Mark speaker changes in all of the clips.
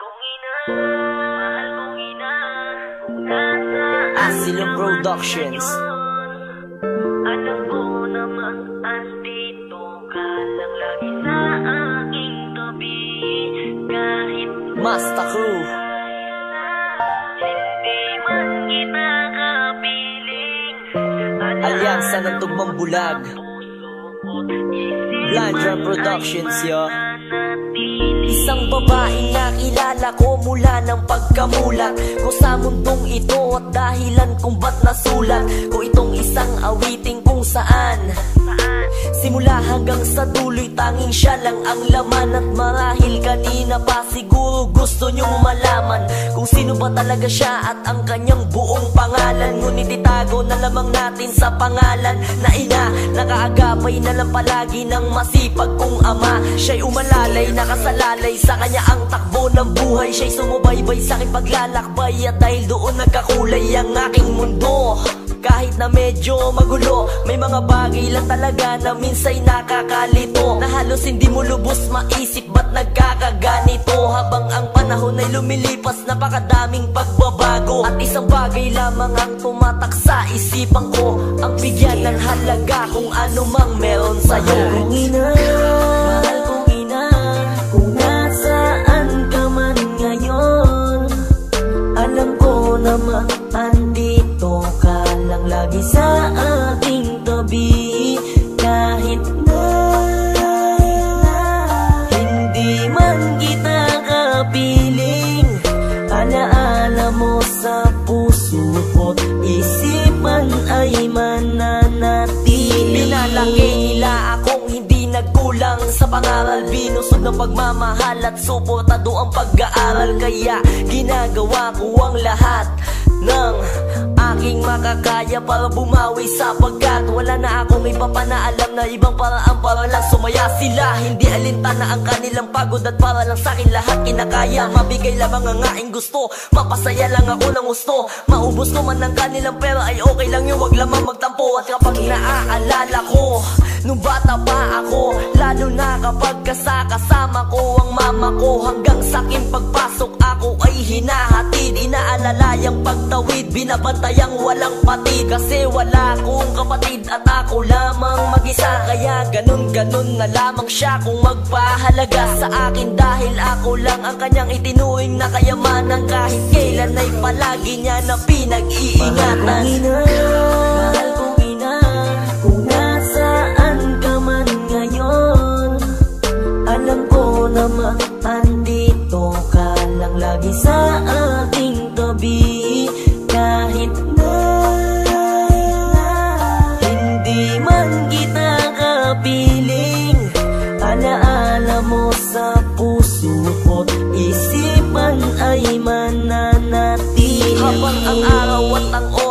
Speaker 1: kong ina, mahal kong ina,
Speaker 2: Asylum Productions.
Speaker 1: Alam ko naman andito ka lang lagi sa aking tabi Kahit
Speaker 2: Masta Crew.
Speaker 1: Hindi man kita kapiling
Speaker 2: Alyansa ng Tugmang Bulag. Drum Productions yo Isang babaeng nakilala ko mula ng pagkamulat. Ko sa mundong ito at dahilan kung ba't nasulat. Ko itong isang awiting kung saan? Simula hanggang sa dulo'y tanging siya lang ang laman. At marahil kanina pa siguro gusto nyong malaman Kung sino ba talaga siya at ang kanyang buong pangalan. Ngunit itago na lamang natin sa pangalan na ina. Nakaagapay na lang palagi ng masipag kong ama. Siya'y umalalay, nakasalalay. Sa kanya ang takbo ng buhay. Siya'y sumubaybay sa aking paglalakbay. At dahil doon nagkakulay ang aking mundo kahit na medyo magulo May mga bagay lang talaga na minsay nakakalito. Na halos hindi mo lubos maisip ba't nagkakaganito? Habang ang panahon ay lumilipas Napakadaming pagbabago. At isang bagay lamang ang tumatak sa isipan ko Ang bigyan ng halaga kung ano mang meron sa'yo. Mahal kong Pinalaki nila akong hindi nagkulang. Sa pangaral Binusog ng pagmamahal at suportado ang pag-aaral. Kaya ginagawa ko ang lahat ng aking makakaya para bumawi sapagkat wala na akong ipapanaalam na ibang paraan para lang sumaya sila. Hindi alintana ang kanilang pagod at para lang sa akin lahat kinakaya. Mabigay lamang ang aking gusto, mapasaya lang ako ng gusto. Maubos ko man ang kanilang pera ay okay lang yun, wag lamang magtampo At kapag naaalala ko, nung bata pa ako Lalo na kapag kasakasama ko ang mama ko. Hanggang sa aking pagpasok Pagtawid, binabantayang walang patid Kasi wala akong kapatid at ako lamang mag-isa. Kaya ganun-ganun na lamang siya kung magpahalaga sa akin. Dahil ako lang ang kanyang itinuing na kayamanan Kahit kailan ay palagi niya na pinag-iingatan. Mahal kong ina, mahal kong ina. Kung nasaan ka man ngayon Alam ko naman andito ka lang lagi sa aking tabi sa puso ko't isipan ay mananatili. Habang ang araw at ang oras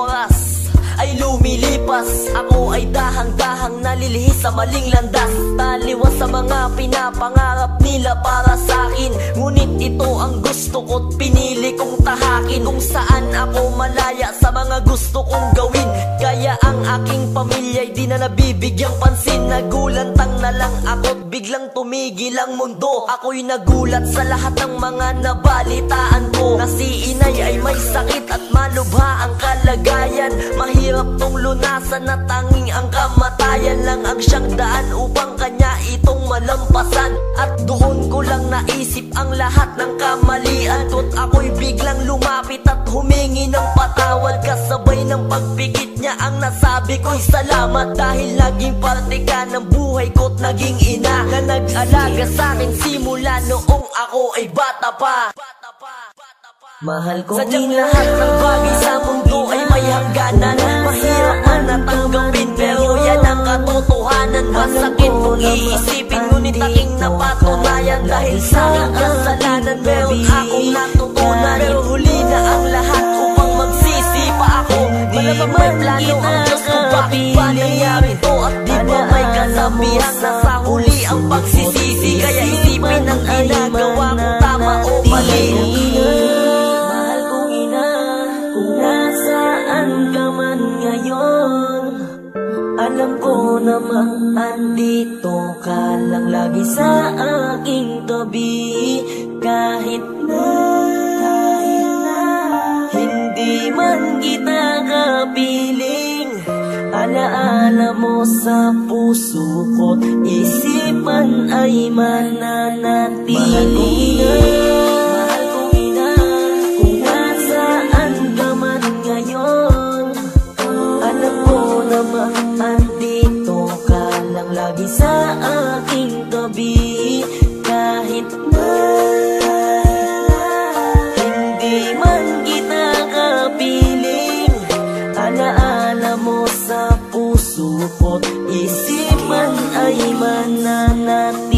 Speaker 2: lumilipas Ako ay dahang-dahang nalilihis sa maling landas. Taliwas sa mga pinapangarap nila para sa akin. Ngunit ito ang gusto ko't pinili kong tahakin. Kung saan ako malaya sa mga gusto kong gawin. Kaya ang aking pamilya'y di na nabibigyang pansin. Nagulantang na lang ako't biglang tumigil ang mundo. Ako'y nagulat sa lahat ng mga nabalitaan ko. Na si inay ay may sakit at malubha ang kalagayan. Mahirap tong lunasan na tanging ang kamatayan lang ang siyang daan Upang kanya itong malampasan. At doon ko lang naisip ang lahat ng kamalian. Tot ako'y biglang lumapit at humingi ng patawad. Kasabay ng pagpikit niya ang nasabi ko'y salamat. Dahil naging parte ka ng buhay ko't naging ina Na nag-alaga sa akin simula noong ako ay bata pa. Mahal ko Sadyang lahat ng bagay sa mundo iisipin ngunit aking napatunayan Dahil sa aking kasalanan meron akong natutunan Pero huli na ang lahat upang magsisi pa ako Malamang may plano ang Diyos kung bakit ba nangyari to At di ba may kasabihan na sa huli ang pagsisisi? Kaya
Speaker 1: naman andito ka lang lagi sa aking tabi. Kahit na Hindi man kita kapiling Alaala mo sa puso ko Isipan ay mananatili Mahal Kahit na hindi man kita kapiling. Alaala mo sa puso ko Isipan ay mananatili